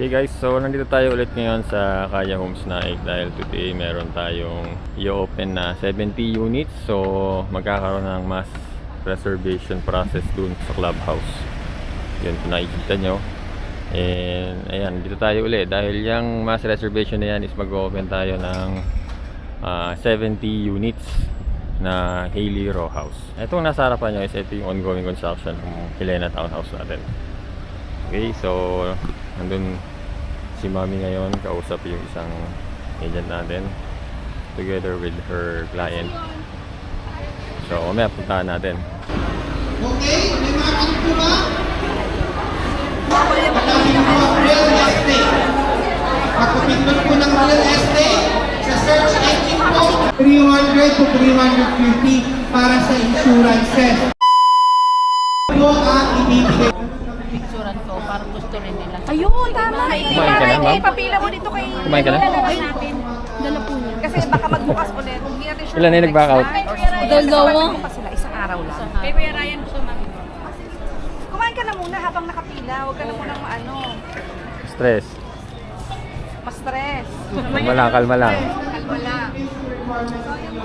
Okay guys, so nandito tayo ulit ngayon sa Kaya Homes Naik dahil today meron tayong i-open na 70 units. So magkakaroon ng mass reservation process dun sa clubhouse. Yun kung nakikita nyo. And ayan, dito tayo ulit dahil yung mass reservation na yan is mag-open tayo ng ah, 70 units na Haley Row House. Itong nasa harapan nyo is ito yung ongoing construction ng Helena Townhouse natin. Okay, so nandun si Mami ngayon, kausap yung isang agent natin together with her client. So, mamaya puntahan natin. Okay, may makakit po ba? Real estate. Pagpapindot po ng real estate, sa search engine po, 300 to 350 para sa insurances. Po ang ibibigay. picturean ko para gusto rin nila. Ayun, tama. Kumain ka na, ma'am? Papila mo dito kay Kumain ka na? Dala po niya. Kasi baka magbukas ulit. Hindi natin sure. Ilan na yung nag-back out? Dalawa. Isang araw lang. Kay Kuya Ryan gusto mami. Kumain ka na muna nakapila. Huwag ka na munang ano, Stress. ma-stress. Kalma lang, kalma lang. Kalma lang.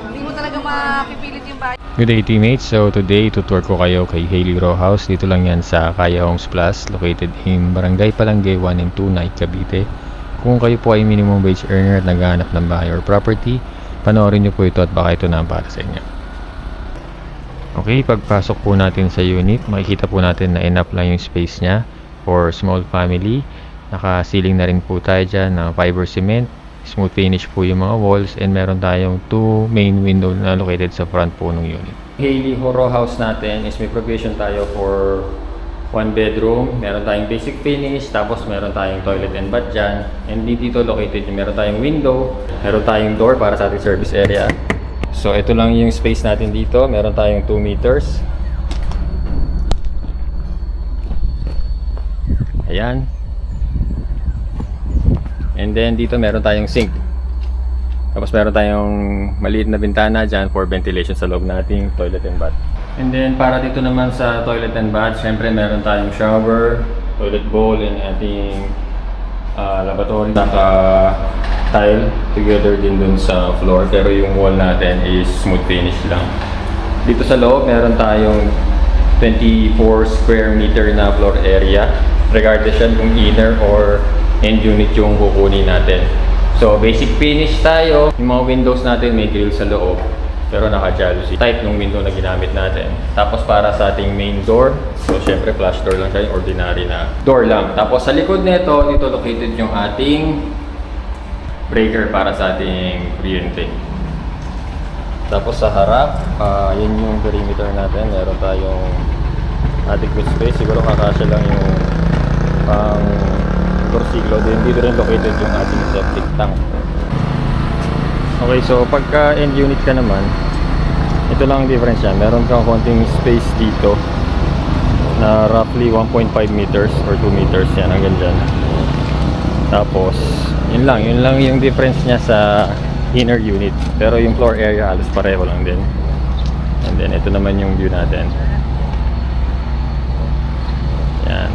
Hindi mo talaga mapipilit yung bahay. Good day teammates, so today tutour ko kayo kay Haley Row House. Dito lang yan sa Kaya Homes Plus, located in Barangay Palangay 1 and 2, Night, Cavite. Kung kayo po ay minimum wage earner at naghahanap ng bahay or property, panoorin nyo po ito at baka ito na ang para sa inyo. Okay, pagpasok po natin sa unit, makikita po natin na enough lang yung space niya for small family. Naka-ceiling na rin po tayo dyan ng fiber cement. Smooth finish po yung mga walls and meron tayong two main window na located sa front po ng unit. Haley Horror House natin is may provision tayo for one bedroom. Meron tayong basic finish, tapos meron tayong toilet and bath dyan. And dito located meron tayong window, meron tayong door para sa ating service area. So ito lang yung space natin dito. Meron tayong 2 meters. Ayan. And then dito meron tayong sink. Tapos meron tayong maliit na bintana dyan for ventilation sa loob nating toilet and bath. And then para dito naman sa toilet and bath, syempre meron tayong shower, toilet bowl, and ating ah, lavatory. Naka tile together din dun sa floor pero yung wall natin is smooth finish lang. Dito sa loob meron tayong 24 square meter na floor area regardless yan kung inner or end unit yung kukunin natin. So basic finish tayo. Yung mga windows natin may grill sa loob pero naka-jalousie. Type ng window na ginamit natin. Tapos para sa ating main door, so syempre flash door lang siya, yung ordinary na door lang. Tapos sa likod nito, dito located yung ating breaker para sa ating kuryente. Tapos sa harap, ah, yun yung perimeter natin. Meron tayong adequate space. Siguro kakasya lang yung pang torsiklo. Then dito rin located yung ating septic tank. Okay, so pagka end unit ka naman, ito lang ang difference yan. Meron kang konting space dito na roughly 1.5 meters or 2 meters yan hanggang dyan. Tapos, yun lang. Yun lang yung difference niya sa inner unit. Pero yung floor area halos pareho lang din. And then, ito naman yung view natin. Yan.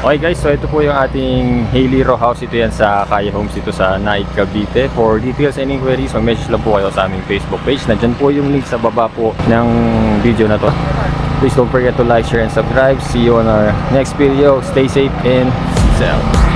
Okay guys, so ito po yung ating Haley Row House. Ito yan sa Kaya Homes dito sa Naik, Cavite. For details and inquiries, mag-message lang po kayo sa aming Facebook page. Nandyan po yung link sa baba po ng video na to. Please don't forget to like, share, and subscribe. See you on our next video. Stay safe and out.